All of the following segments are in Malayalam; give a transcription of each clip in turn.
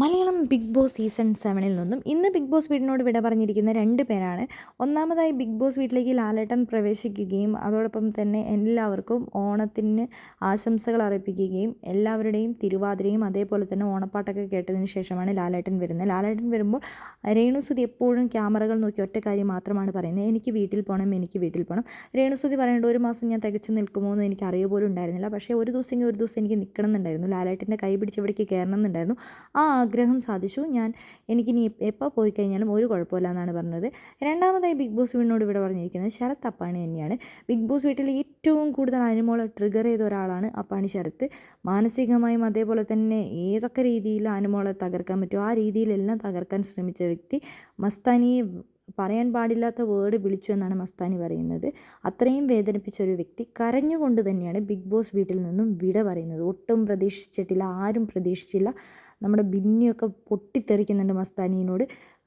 മലയാളം ബിഗ് ബോസ് സീസൺ സെവനിൽ നിന്നും ഇന്ന് ബിഗ് ബോസ് വീടിനോട് വിട പറഞ്ഞിരിക്കുന്ന രണ്ട് പേരാണ്. ഒന്നാമതായി ബിഗ് ബോസ് വീട്ടിലേക്ക് ലാലേട്ടൻ പ്രവേശിക്കുകയും അതോടൊപ്പം തന്നെ എല്ലാവർക്കും ഓണത്തിന് ആശംസകൾ അർപ്പിക്കുകയും എല്ലാവരുടെയും തിരുവാതിരയും അതേപോലെ തന്നെ ഓണപ്പാട്ടൊക്കെ കേട്ടതിന് ശേഷമാണ് ലാലേട്ടൻ വരുന്നത്. ലാലേട്ടൻ വരുമ്പോൾ രേണുസുതി എപ്പോഴും ക്യാമറകൾ നോക്കി ഒറ്റ കാര്യം മാത്രമാണ് പറയുന്നത്. എനിക്ക് വീട്ടിൽ പോകണം എനിക്ക് വീട്ടിൽ പോകണം രേണുസുതി പറയേണ്ട ഒരു മാസം ഞാൻ തികച്ച് നിൽക്കുമോ എന്ന് എനിക്ക് അറിയ പോലും ഉണ്ടായിരുന്നില്ല. പക്ഷേ ഒരു ദിവസം ഒരു ദിവസം എനിക്ക് നിൽക്കണം എന്നുണ്ടായിരുന്നു. ലാലേട്ടന്റെ കൈ പിടിച്ച് ഇവിടേക്ക് കയറണം എന്നുണ്ടായിരുന്നു. ആ ആഗ്രഹം സാധിച്ചു. ഞാൻ എനിക്കിനി എപ്പോൾ പോയി കഴിഞ്ഞാലും ഒരു കുഴപ്പമില്ല എന്നാണ് പറഞ്ഞത്. രണ്ടാമതായി ബിഗ് ബോസ് വീടിനോട് ഇവിടെ പറഞ്ഞിരിക്കുന്നത് ശരത് അപ്പാണി തന്നെയാണ്. ബിഗ് ബോസ് വീട്ടിൽ ഏറ്റവും കൂടുതൽ അനുമോളെ ട്രിഗർ ചെയ്ത ഒരാളാണ് അപ്പാണി ശരത്ത് മാനസികമായും അതേപോലെ തന്നെ ഏതൊക്കെ രീതിയിൽ അനുമോളെ തകർക്കാൻ പറ്റുമോ ആ രീതിയിലെല്ലാം തകർക്കാൻ ശ്രമിച്ച വ്യക്തി മസ്താനിയെ പറയാൻ പാടില്ലാത്ത വേർഡ് വിളിച്ചു എന്നാണ് മസ്താനി പറയുന്നത്. അത്രയും വേദനിപ്പിച്ച ഒരു വ്യക്തി കരഞ്ഞുകൊണ്ട് തന്നെയാണ് ബിഗ് ബോസ് വീട്ടിൽ നിന്നും വിട പറയുന്നത്. ഒട്ടും പ്രതീക്ഷിച്ചിട്ടില്ല ആരും പ്രതീക്ഷിച്ചില്ല. നമ്മുടെ ബിന്നിയൊക്കെ പൊട്ടിത്തെറിക്കുന്നുണ്ട് മസ്താനീനോട്.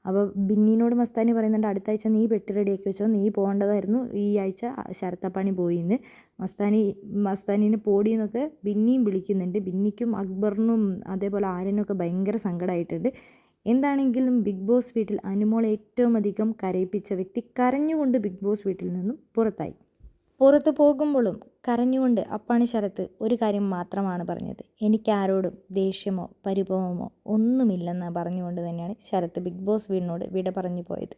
അപ്പോൾ ബിന്നിനോട് മസ്താനി പറയുന്നുണ്ട് അടുത്ത ആഴ്ച നീ പെട്ടി റെഡിയാക്കി വെച്ചോ നീ പോകേണ്ടതായിരുന്നു. ഈ ആഴ്ച ശരത്തപ്പാണി പോയിന്ന്. മസ്താനി മസ്താനീനെ പോടിയെന്നൊക്കെ ബിന്നിയും വിളിക്കുന്നുണ്ട്. ബിന്നിക്കും അക്ബറിനും അതേപോലെ ആര്യനൊക്കെ ഭയങ്കര സങ്കടമായിട്ടുണ്ട്. എന്താണെങ്കിലും ബിഗ് ബോസ് വീട്ടിൽ അനുമോൾ ഏറ്റവും അധികം കരയിപ്പിച്ച വ്യക്തി കരഞ്ഞുകൊണ്ട് ബിഗ് ബോസ് വീട്ടിൽ നിന്നും പുറത്തായി. പുറത്തു പോകുമ്പോഴും കരഞ്ഞുകൊണ്ട് അപ്പാണി ശരത്ത് ഒരു കാര്യം മാത്രമാണ് പറഞ്ഞത്. എനിക്കാരോടും ദേഷ്യമോ പരിഭവമോ ഒന്നുമില്ലെന്ന് പറഞ്ഞുകൊണ്ട് തന്നെയാണ് ശരത്ത് ബിഗ് ബോസ് വീടിനോട് വിട പറഞ്ഞു പോയത്.